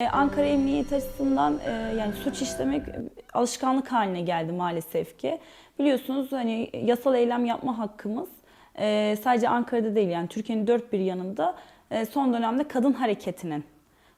Ee, Ankara Emniyet açısından e, yani suç işlemek alışkanlık haline geldi maalesef ki. Biliyorsunuz hani yasal eylem yapma hakkımız e, sadece Ankara'da değil yani Türkiye'nin dört bir yanında e, son dönemde kadın hareketinin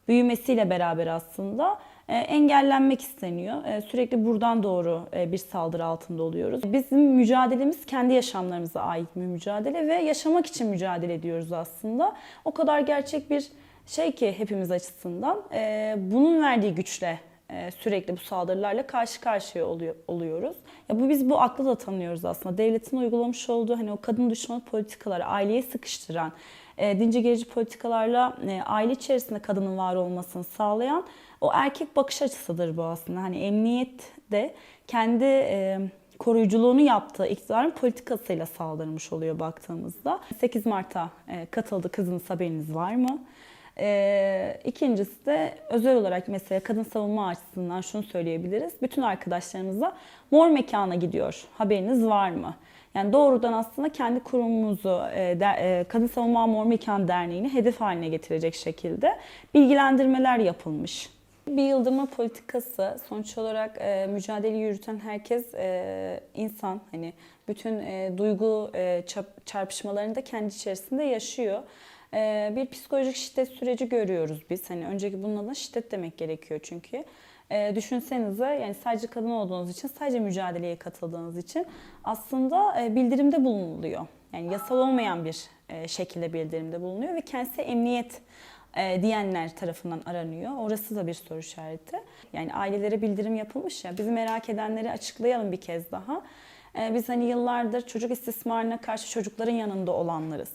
büyümesiyle beraber aslında e, engellenmek isteniyor. E, Sürekli buradan doğru e, bir saldırı altında oluyoruz. Bizim mücadelemiz kendi yaşamlarımıza ait bir mücadele ve yaşamak için mücadele ediyoruz aslında. O kadar gerçek bir şey ki hepimiz açısından e, bunun verdiği güçle e, sürekli bu saldırılarla karşı karşıya oluyor, oluyoruz. Ya bu biz bu aklı da tanıyoruz aslında. Devletin uygulamış olduğu hani o kadın düşmanı politikaları, aileye sıkıştıran, e, dinci gerici politikalarla e, aile içerisinde kadının var olmasını sağlayan o erkek bakış açısıdır bu aslında. Hani emniyet de kendi e, koruyuculuğunu yaptığı iktidarın politikasıyla saldırmış oluyor baktığımızda. 8 Mart'a e, katıldı kızınız haberiniz var mı? Ee, ikincisi de özel olarak mesela kadın savunma açısından şunu söyleyebiliriz. Bütün arkadaşlarımıza mor mekana gidiyor. Haberiniz var mı? Yani doğrudan aslında kendi kurumumuzu, e, e, Kadın Savunma Mor Mekan Derneği'ni hedef haline getirecek şekilde bilgilendirmeler yapılmış. Bir yıldırma politikası sonuç olarak e, mücadele yürüten herkes e, insan. Hani bütün e, duygu e, çarpışmalarını da kendi içerisinde yaşıyor. E, bir psikolojik şiddet süreci görüyoruz biz. Hani önceki bunun adına şiddet demek gerekiyor çünkü. E, düşünsenize yani sadece kadın olduğunuz için, sadece mücadeleye katıldığınız için aslında e, bildirimde bulunuluyor. Yani yasal olmayan bir e, şekilde bildirimde bulunuyor ve kendisi emniyet e, diyenler tarafından aranıyor. Orası da bir soru işareti. Yani ailelere bildirim yapılmış ya. Bizi merak edenleri açıklayalım bir kez daha. E, biz hani yıllardır çocuk istismarına karşı çocukların yanında olanlarız.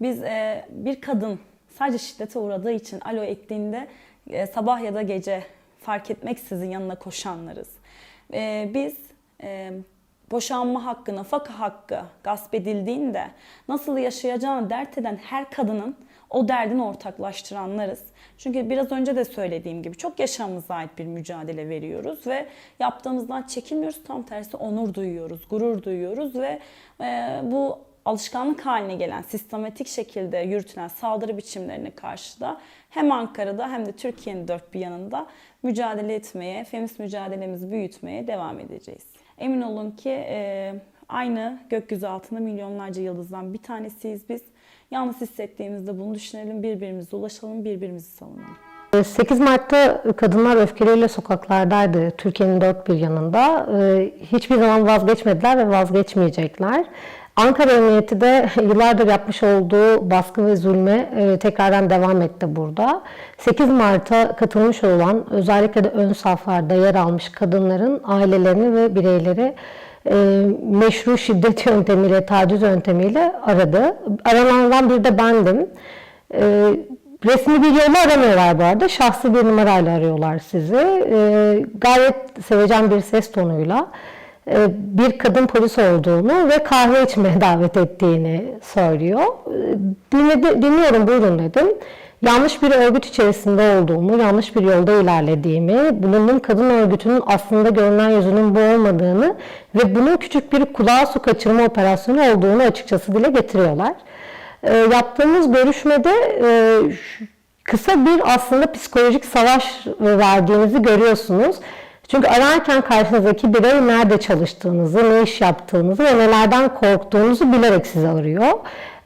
Biz e, bir kadın sadece şiddete uğradığı için alo ettiğinde e, sabah ya da gece fark etmeksizin yanına koşanlarız. E, biz e, boşanma hakkı, nafaka hakkı gasp edildiğinde nasıl yaşayacağını dert eden her kadının o derdini ortaklaştıranlarız. Çünkü biraz önce de söylediğim gibi çok yaşamımıza ait bir mücadele veriyoruz ve yaptığımızdan çekinmiyoruz. Tam tersi onur duyuyoruz, gurur duyuyoruz ve e, bu alışkanlık haline gelen, sistematik şekilde yürütülen saldırı biçimlerine karşı da hem Ankara'da hem de Türkiye'nin dört bir yanında mücadele etmeye, feminist mücadelemizi büyütmeye devam edeceğiz. Emin olun ki e, aynı gökyüzü altında milyonlarca yıldızdan bir tanesiyiz biz. Yalnız hissettiğimizde bunu düşünelim, birbirimize ulaşalım, birbirimizi savunalım. 8 Mart'ta kadınlar öfkeleriyle sokaklardaydı Türkiye'nin dört bir yanında. Ee, Hiçbir zaman vazgeçmediler ve vazgeçmeyecekler. Ankara Emniyeti de yıllardır yapmış olduğu baskı ve zulme e, tekrardan devam etti burada. 8 Mart'a katılmış olan özellikle de ön saflarda yer almış kadınların ailelerini ve bireyleri e, meşru şiddet yöntemiyle, taciz yöntemiyle aradı. Arananlardan bir de bendim. E, resmi bir yolla aramıyorlar bu arada. Şahsi bir numarayla arıyorlar sizi. E, gayet sevecen bir ses tonuyla e, bir kadın polis olduğunu ve kahve içmeye davet ettiğini söylüyor. E, Dinledi, dinliyorum buyurun dedim. Yanlış bir örgüt içerisinde olduğumu, yanlış bir yolda ilerlediğimi, bulunduğum kadın örgütünün aslında görünen yüzünün bu olmadığını ve bunun küçük bir kulağa su kaçırma operasyonu olduğunu açıkçası dile getiriyorlar. E, yaptığımız görüşmede e, kısa bir aslında psikolojik savaş verdiğinizi görüyorsunuz. Çünkü ararken karşınızdaki birey nerede çalıştığınızı, ne iş yaptığınızı ve nelerden korktuğunuzu bilerek sizi arıyor.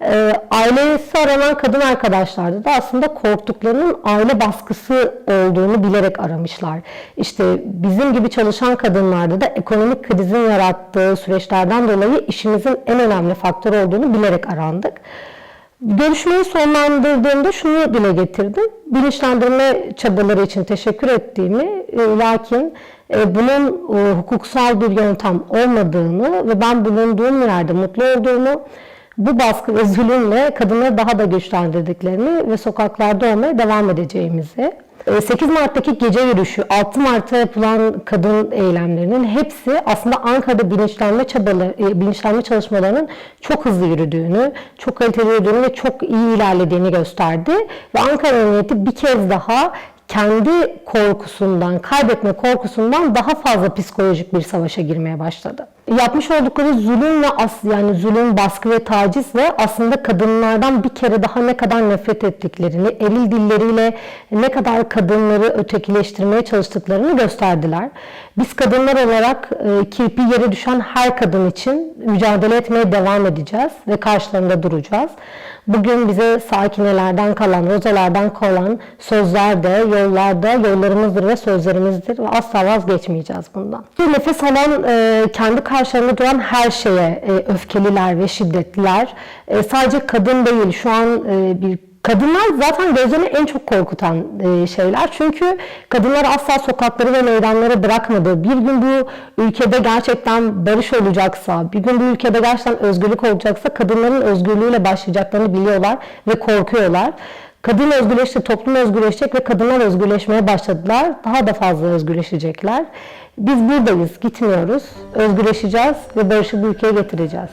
Ee, ailesi aranan kadın arkadaşlarda da aslında korktuklarının aile baskısı olduğunu bilerek aramışlar. İşte bizim gibi çalışan kadınlarda da ekonomik krizin yarattığı süreçlerden dolayı işimizin en önemli faktör olduğunu bilerek arandık. Görüşmeyi sonlandırdığımda şunu dile getirdim. Bilinçlendirme çabaları için teşekkür ettiğimi, e, lakin e, bunun e, hukuksal bir yöntem olmadığını ve ben bulunduğum yerde mutlu olduğumu, bu baskı ve zulümle kadınları daha da güçlendirdiklerini ve sokaklarda olmaya devam edeceğimizi 8 Mart'taki gece yürüyüşü, 6 Mart'ta yapılan kadın eylemlerinin hepsi aslında Ankara'da bilinçlenme çabaları, e, bilinçlenme çalışmalarının çok hızlı yürüdüğünü, çok kaliteli yürüdüğünü ve çok iyi ilerlediğini gösterdi. Ve Ankara Emniyeti bir kez daha kendi korkusundan, kaybetme korkusundan daha fazla psikolojik bir savaşa girmeye başladı. Yapmış oldukları zulüm ve as yani zulüm, baskı ve tacizle aslında kadınlardan bir kere daha ne kadar nefret ettiklerini, eril dilleriyle ne kadar kadınları ötekileştirmeye çalıştıklarını gösterdiler. Biz kadınlar olarak e, kirpi yere düşen her kadın için mücadele etmeye devam edeceğiz ve karşılarında duracağız. Bugün bize sakinelerden kalan, rozalardan kalan sözler de yollarda yollarımızdır ve sözlerimizdir ve asla vazgeçmeyeceğiz bundan. Bir nefes alan e, kendi karşılarında duran her şeye e, öfkeliler ve şiddetliler. E, sadece kadın değil şu an e, bir Kadınlar zaten gözlerini en çok korkutan e, şeyler. Çünkü kadınlar asla sokakları ve meydanları bırakmadı. Bir gün bu ülkede gerçekten barış olacaksa, bir gün bu ülkede gerçekten özgürlük olacaksa kadınların özgürlüğüyle başlayacaklarını biliyorlar ve korkuyorlar. Kadın özgürleşti, toplum özgürleşecek ve kadınlar özgürleşmeye başladılar. Daha da fazla özgürleşecekler. Biz buradayız, gitmiyoruz. Özgürleşeceğiz ve barışı bu ülkeye getireceğiz.